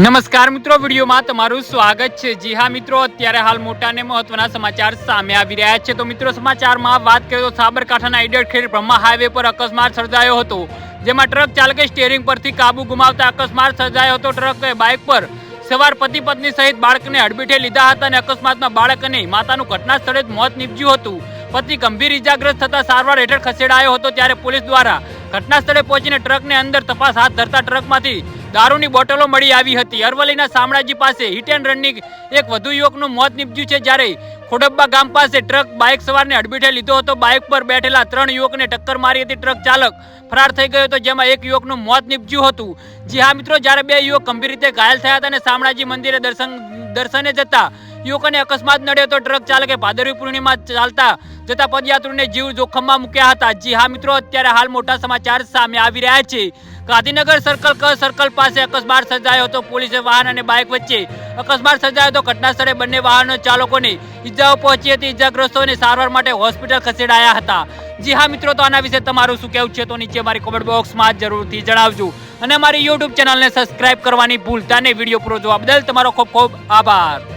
નમસ્કાર મિત્રો, વિડીયોમાં તમારું સ્વાગત છે. જી હા મિત્રો, અત્યારે હાલ મોટા અને મહત્વના સમાચાર સામે આવી રહ્યા છે. તો મિત્રો, સમાચારમાં વાત કરીએ તો સાબરકાંઠાના ઈડર ખેડ બ્રહ્મા હાઈવે પર અકસ્માત સર્જાયો હતો, જેમાં ટ્રક ચાલકે સ્ટેરિંગ પરથી કાબુ ગુમાવતા અકસ્માત સર્જાયો હતો. ટ્રકે બાઇક પર સવાર પતિ પત્ની સહિત બાળકને હડબીઠે લીધા હતા અને અકસ્માતમાં બાળક અને માતાનું ઘટના સ્થળે જ મોત નીપજ્યું હતું. પતિ ગંભીર ઇજાગ્રસ્ત થતા સારવાર હેઠળ ખસેડાયો હતો, ત્યારે પોલીસ દ્વારા ઘટના સ્થળે પહોંચીને ટ્રકને અંદર તપાસ હાથ ધરતા ટ્રકમાંથી દારૂની બોટલો મળી આવી હતી. અરવલ્લીના શામળાજી પાસે હિટ એન્ડ રનની એક વધુ યુવકનું મોત નીપજ્યું છે જ્યારે ખોડબ્બા ગામ પાસે ટ્રક બાઇક સવારને અડબીઠે લીધો હતો. બાઇક પર બેઠેલા ત્રણ યુવકને ટક્કર મારી હતી. ટ્રક ચાલક ફરાર થઈ ગયો હતો, જેમાં એક યુવકનું મોત નીપજ્યું હતું. જી હા મિત્રો, જ્યારે બે યુવક ગંભીર રીતે ઘાયલ થયા હતા અને શામળાજી મંદિરે દર્શન, દર્શને જતા યુવકોને અકસ્માત નડ્યો તો ટ્રક ચાલકે ભાદરવી પૂર્ણિમા ચાલતા જતા પદયાત્રીને જીવ જોખમમાં મૂક્યા હતા. જી હા મિત્રો, અત્યારે હાલ મોટા સમાચાર સામે આવી રહ્યા છે. ગાંધીનગર સર્કલ ક સર્કલ પાસે અકસ્માત સર્જાયો હતો. પોલીસે વાહન અને બાઇક વચ્ચે અકસ્માત સર્જાયો તો ઘટના સ્થળે બંને વાહનો ચાલકોને ઈજાઓ પહોંચી હતી. ઈજાગ્રસ્તોને સારવાર માટે હોસ્પિટલ ખસેડાયા હતા. જી હા મિત્રો, તો આના વિશે તમારું શું કહેવું છે? તો નીચે મારી કોમેન્ટ બોક્સમાં જરૂરથી જણાવજો. અને મારી યુટ્યુબ ચેનલને સબસ્ક્રાઇબ કરવાની ભૂલતા નહીં. વીડિયો પૂરો જોવા બદલ તમારો ખૂબ ખૂબ આભાર.